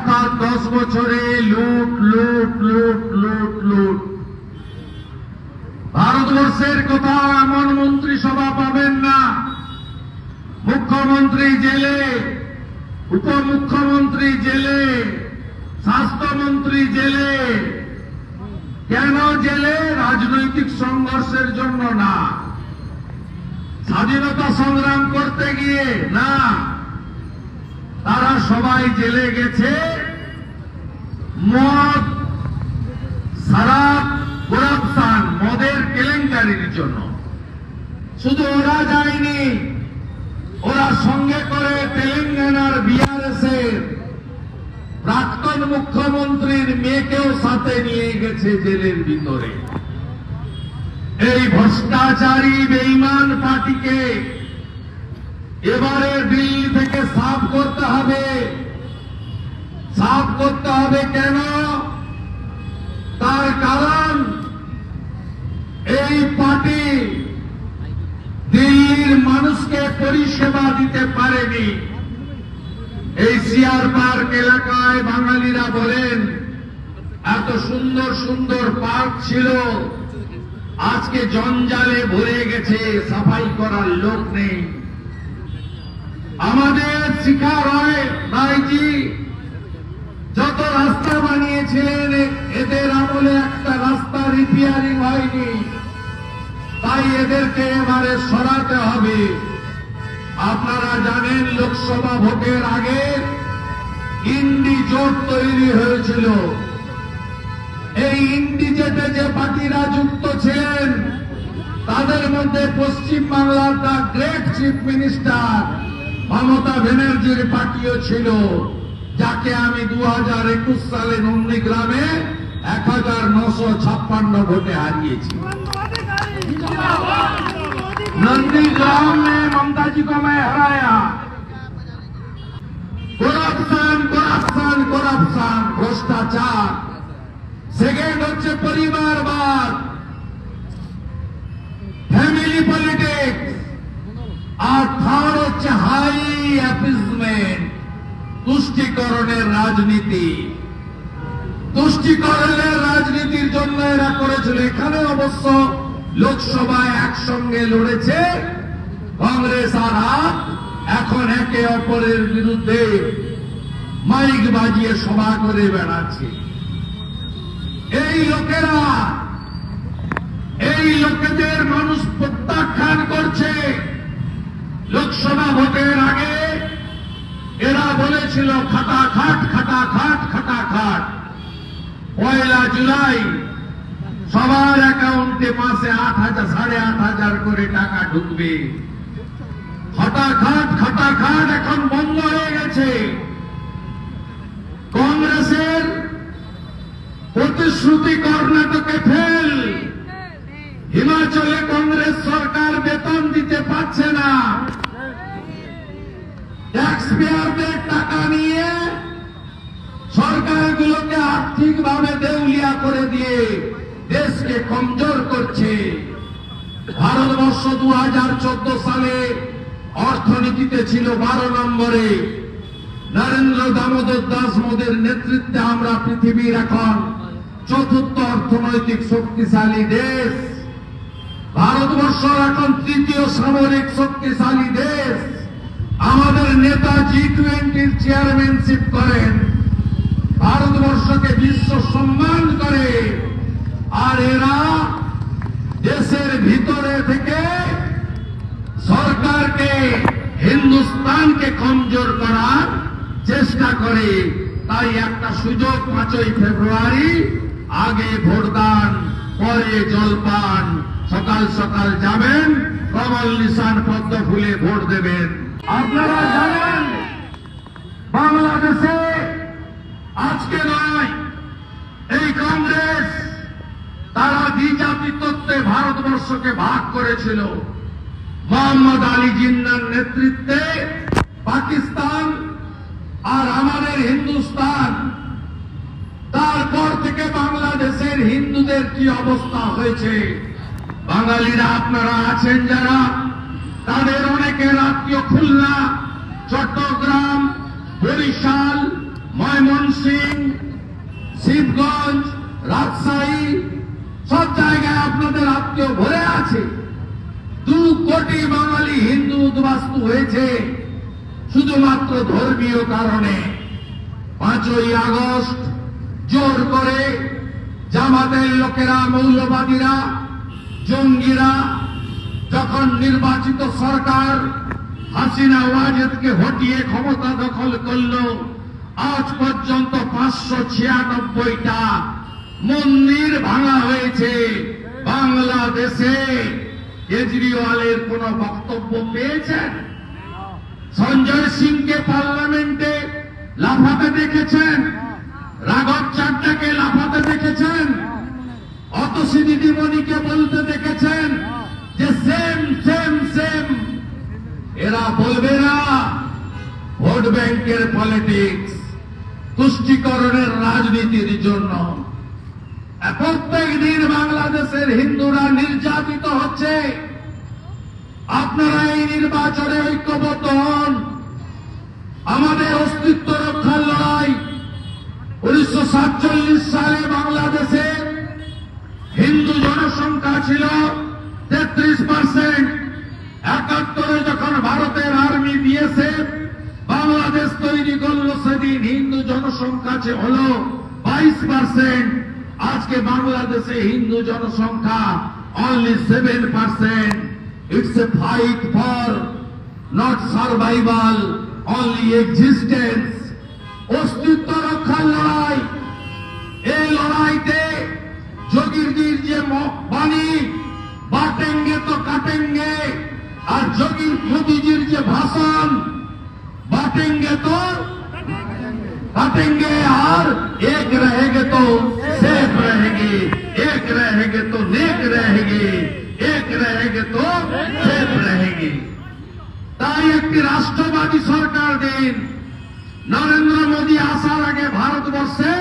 অর্থাৎ দশ বছরে লুট লুট লুট লুট লুট। ভারতবর্ষের কোথাও এমন মন্ত্রিসভা পাবেন না। মুখ্যমন্ত্রী জেলে, উপমুখ্যমন্ত্রী জেলে, স্বাস্থ্যমন্ত্রী জেলে। কেন জেলে? রাজনৈতিক সংঘর্ষের জন্য না। স্বাধীনতা সংগ্রাম করতে গিয়ে না। তারা সবাই জেলে গেছে। মদ সারাপ মদের কেলেঙ্কারির জন্য। শুধু ওরা যায়নি, ওরা সঙ্গে করে তেলেঙ্গানার বিআরএস এর প্রাক্তন মুখ্যমন্ত্রীর মেয়েকেও সাথে নিয়ে গেছে জেলের ভিতরে। এই ভ্রষ্টাচারী বেইমান পার্টিকে এবারে দিল্লি থেকে সাফ করতে হবে। সাফ করতে হবে কেন? তার কারণ এই পার্টি দিল্লির মানুষকে পরিষেবা দিতে পারেনি। এই সিআর পার্ক এলাকায় বাঙালিরা বলেন, এত সুন্দর সুন্দর পার্ক ছিল। আজকে জঞ্জালে ভরে গেছে, সাফাই করার লোক নেই। আমাদের হয় ভাইজি। যত রাস্তা বানিয়েছিলেন, এদের আমলে একটা রাস্তা রিপেয়ারিং হয়নি। তাই এদেরকে এবারে সরাতে হবে। আপনারা জানেন, লোকসভা ভোটের আগে ইন্ডি জোট তৈরি হয়েছিল। এই ইন্ডি জেটে যে পার্টিরা যুক্ত ছিলেন, তাদের মধ্যে পশ্চিম বাংলার the great chief minister Mamata ব্যানার্জির পার্টিও ছিল যাকে আমি দু হাজার একুশ সালে নন্দীগ্রামে এক হাজার নশো ছাপ্পান্ন ভোটে হারিয়েছি नंदीग्राम में ममता जी को मैं हराया করাপশন করাপশন করাপশন ভ্রষ্টাচার সেকেন্ড হচ্ছে পরিবারবাদ ফ্যামিলি পলিটিক্স আর থার্ড হচ্ছে হাই অ্যাপিসমেন্ট তুষ্টিকরণের রাজনীতি। তুষ্টিকরণের রাজনীতির জন্য এরা করেছিল। এখানে অবশ্য লোকসভায় একসঙ্গে লড়েছে কংগ্রেস আর এখন একে অপরের বিরুদ্ধে মাইক বাজিয়ে সভা করে বেড়াচ্ছে। এই লোকেরা, এই লোকেদের মানুষ প্রত্যাখ্যান করছে লোকসভা ভোটের আগে এরা খাটা খাট খাটা খাট খাটা খাট পয়লা জুলাই, সবার অ্যাকাউন্টে মাসে আট হাজার, সাড়ে আট হাজার করে টাকা ঢুকবে। হঠাৎ খাটাখাট, এখন বন্ধ হয়ে গেছে। কংগ্রেসের প্রতিশ্রুতি কর্ণাটকে ফেল। হিমাচলে কংগ্রেস সরকার বেতন দিতে পারছে না। ট্যাক্স পেয়ারদের দেশকে কমজোর করছে। ভারতবর্ষ দু হাজার চোদ্দ সালে অর্থনীতিতে ছিল বারো নম্বরে। নরেন্দ্র দামোদর দাস মোদের নেতৃত্বে আমরা পৃথিবীর এখন চতুর্থ অর্থনৈতিক শক্তিশালী দেশ। ভারতবর্ষ এখন তৃতীয় সামরিক শক্তিশালী দেশ। আমাদের নেতা জি টোয়েন্টির চেয়ারম্যানশিপ করেন। ভারতবর্ষকে বিশ্ব সম্মান করে। আর এরা দেশের ভিতরে থেকে সরকারকে, হিন্দুস্তানকে কমজোর করার চেষ্টা করে। তাই একটা সুযোগ পাঁচই ফেব্রুয়ারি, আগে ভোটদান, পরে জলপান, সকাল সকাল যাবেন কমল নিশান পদ্ম ফুলে ভোট দেবেন। আপনারা জানেন, বাংলাদেশে আজকে নয়, এই কংগ্রেস তত্ত্বে ভারতবর্ষকে ভাগ করেছিল। মোহাম্মদ আলী জিন্নার নেতৃত্বে পাকিস্তান আর আমাদের হিন্দুস্তান। তারপর থেকে বাংলাদেশের হিন্দুদের কি অবস্থা হয়েছে? বাঙালিরা আপনারা আছেন যারা? তাদের অনেকের আত্মীয় খুলনা, চট্টগ্রাম, বরিশাল ময়মনসিং শিবগঞ্জ, রাজশাহী সব জায়গায় আপনাদের আত্মীয় ভরে আছে। দু কোটি বাঙালি হিন্দু উদ্বাস্তু হয়েছে শুধুমাত্র ধর্মীয় কারণে। পাঁচই আগস্ট জোর করে জামাতের লোকেরা, মৌলবাদীরা, জঙ্গিরা, যখন নির্বাচিত সরকার হাসিনা ওয়াজেদকে হটিয়ে ক্ষমতা দখল করল, আজ পর্যন্ত পাঁচশো ছিয়ানব্বইটা মন্দির ভাঙা হয়েছে। বাংলাদেশে কেজরিওয়ালের কোন বক্তব্য পেয়েছেন? সঞ্জয় সিংকে পার্লামেন্টে লাফাতে দেখেছেন? রাঘব চাড্ডাকে লাফাতে দেখেছেন? অতসী দিদিমণিকে বলতে দেখেছেন যে সেম সেম সেম এরা বলবে না, ভোট ব্যাংকের পলিটিক্স তুষ্টিকরণের রাজনীতির জন্য। প্রত্যেক দিন বাংলাদেশের হিন্দুরা নির্যাতিত হচ্ছে। আপনারা এই নির্বাচনে ঐক্যবদ্ধ হন। আমাদের অস্তিত্ব রক্ষার লড়াই উনিশশো সাতচল্লিশ সালে বাংলাদেশে হিন্দু জনসংখ্যা ছিল তেত্রিশ পার্সেন্ট। একাত্তরে যখন ভারতের আর্মি বিএসএফ বাংলাদেশ তৈরি করল সেদিন হিন্দু জনসংখ্যা হল বাইশ পার্সেন্ট। আজকে বাংলাদেশে হিন্দু জনসংখ্যা only seven percent it's a fight for not survival only existence অস্তিত্ব রক্ষার লড়াই। এই লড়াইতে যোগীর যে বাণী, বাটেঙ্গে তো কাটেঙ্গে, আর যোগীর মোদীজির যে ভাষণ, বাটেঙ্গে তো काटेंगे और एक रहेंगे तो सेफ रहेंगे एक रहेंगे तो नेक रहेंगे एक रहेंगे तो सेफ रहेंगे তাই একটি রাষ্ট্রবাদী সরকার দিন নরেন্দ্র মোদী আসার আগে ভারতবর্ষে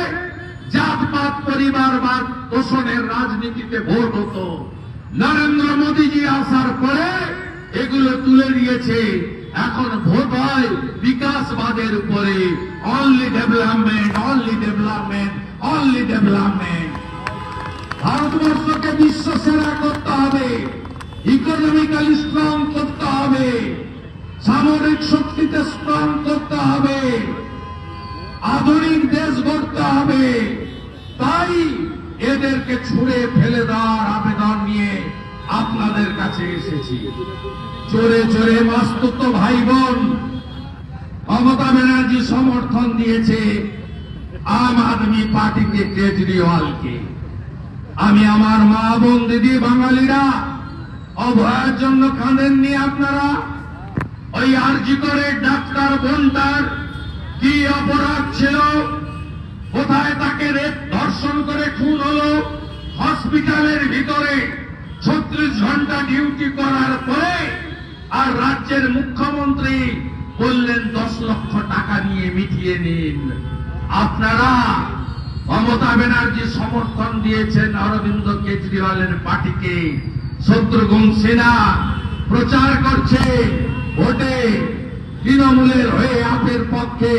জাতপাত পরিবারবাদ তোষণের রাজনীতিতে ভোট হতো নরেন্দ্র মোদীজি আসার পরে এগুলো তুলে দিয়েছে এখন ভোট হয় বিকাশবাদের উপরে। Only development only development only development ভারতবর্ষকে বিশ্ব সেরা করতে হবে। ইকোনমিক্যালি স্ট্রং করতে হবে। সামরিক শক্তিতে স্ট্রং করতে হবে। আধুনিক দেশ গড়তে হবে। তাই এদেরকে ছুঁড়ে ফেলে দেওয়ার আবেদন নিয়ে আপনাদের কাছে এসেছি। চোরে চোরে মাস্তুত ভাই বোন মমতা ব্যানার্জি সমর্থন দিয়েছে আম আদমি পার্টিকে কেজরিওয়ালকে। আমি আমার মা বোন দিদি বাঙালিরা, অভয়ের জন্য কাঁদেননি আপনারা? ওই আরজি করে ডাক্তার বোনটার কি অপরাধ ছিল? কোথায় তাকে রেপ ধর্ষণ করে খুন হল? হসপিটালের ভিতরে ছত্রিশ ঘণ্টা ডিউটি করার পরে আর রাজ্যের মুখ্যমন্ত্রী বললেন, দশ লক্ষ টাকা নিয়ে মিটিয়ে নিন। আপনারা মমতা ব্যানার্জি সমর্থন দিয়েছেন অরবিন্দ কেজরিওয়ালের পার্টিকে। শত্রুঘ্ন সিনহা প্রচার করছে ভোটে। তৃণমূলের হয়ে আপের পক্ষে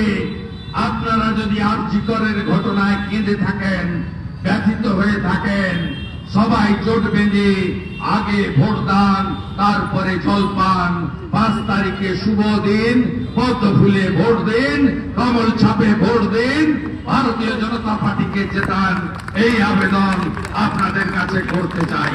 আপনারা যদি আর্যিকরের ঘটনায় কেঁদে থাকেন, ব্যথিত হয়ে থাকেন সবাই জোট বেঁধে আগে ভোট দান, তারপরে জলপান পাঁচ তারিখে শুভ দিন পদ ফুলে ভোট দিন, কমল ছাপে ভোট দিন। ভারতীয় জনতা পার্টিকে জেতান। এই আবেদন আপনাদের কাছে করতে চাই।